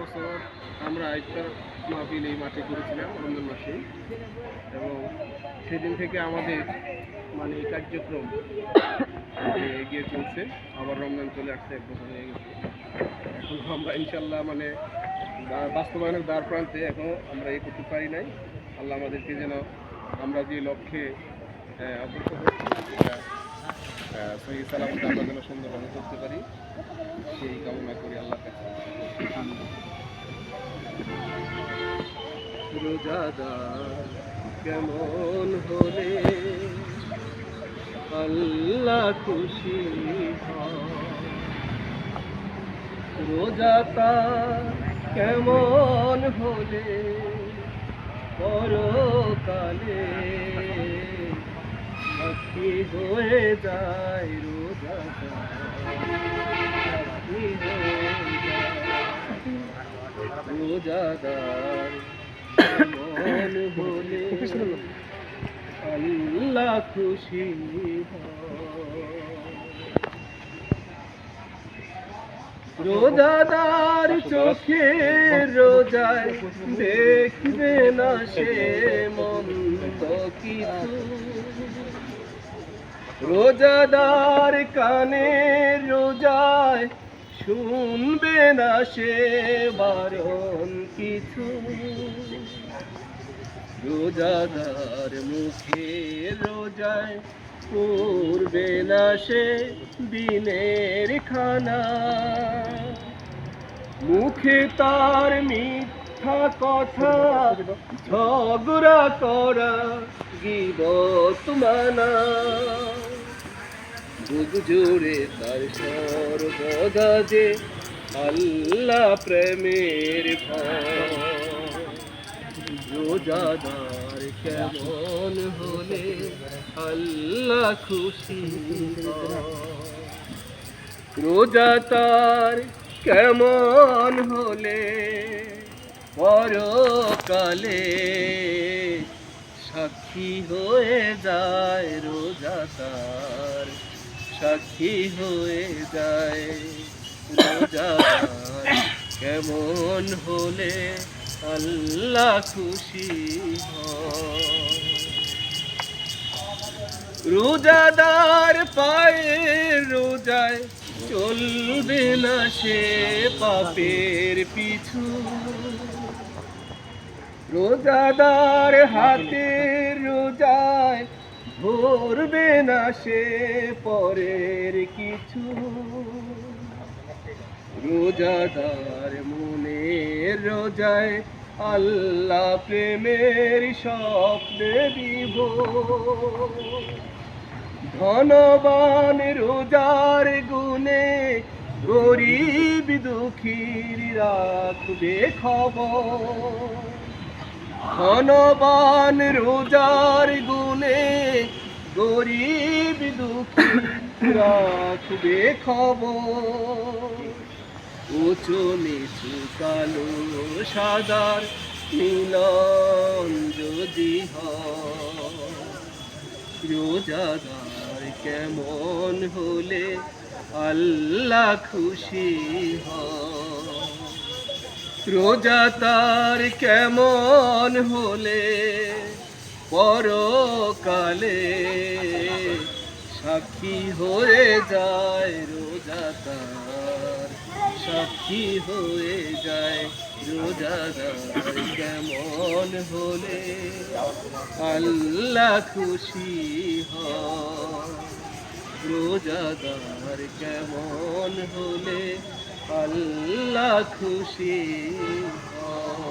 বছর আমরা ইফতার মাহফিল এই মাঠে করেছিলাম, রমজান মাসে। এবং সেদিন থেকে আমাদের মানে কার্যক্রম এগিয়ে চলছে, আবার রমজান চলে আসছে, এক বছর হয়ে গেছে। এখন আমরা ইনশাল্লাহ মানে বাস্তবায়নের দ্বার প্রান্তে এখন আমরা এই করতে পারি নাই। আল্লাহ আমাদেরকে যেন আমরা যে লক্ষ্যে অগ্রসর হচ্ছি সহি সালামত আমরা যেন সুন্দরভাবে করতে পারি। সেই কামনা করি আল্লাহর কাছে। কেমন হলে আল্লাহ খুশি রোজাতা কেমন হলে পরকালে সাক্ষী হয়ে যায় রোজাতা সাক্ষী হয়ে যায় রোজাদার হলে আল্লাহ খুশি হয়। রোজাদার চোখে রোজায় দেখবে না সে মন্দ কিছু। রোজাদার কানে রোজায় শুনবে না সে বারণ কিছু। রোজাদার মুখে রোজায় করবে না সে দিনের খানা। মুখে তার মিথ্যা কথা, ঝগড়া করা গিবত মানা। বুক জুড়ে তার সর্বদা যে আল্লাহ প্রেমের রোজাদার কেমন হলে আল্লাহ খুশি। রোজা তার কেমন হলে পরকালে সাক্ষী হয়ে যায় রোজা তার, সাক্ষী হয়ে যায় রোজা কেমন হলে আল্লাহ খুশি রোজাদার পায়ে রোজায় চলবে না সে পাপের পিছু। রোজাদার হাতে রোজায় ধরবে না সে পরের কিছু। রোজাদার মনে রোজায় আল্লাহ প্রেমের স্বপ্নে দিব। ধনবান রোজার গুণে গরিব দুঃখীর রাখবে খবর। ধনবান রোজার গুণে গরিব দুঃখী রাখবে খবর। উঁচু নিচু কালো সাদার মিলন যদি রোজাদার কেমন হলে আল্লাহ খুশি রোজা তার কেমন হলে পরকালে সাক্ষী হয়ে যায় রোজা সাক্ষী হয়ে যায়। রোজাদার কেমন হলে আল্লাহ খুশি হয়। রোজাদার কেমন হলে আল্লাহ খুশি হয়।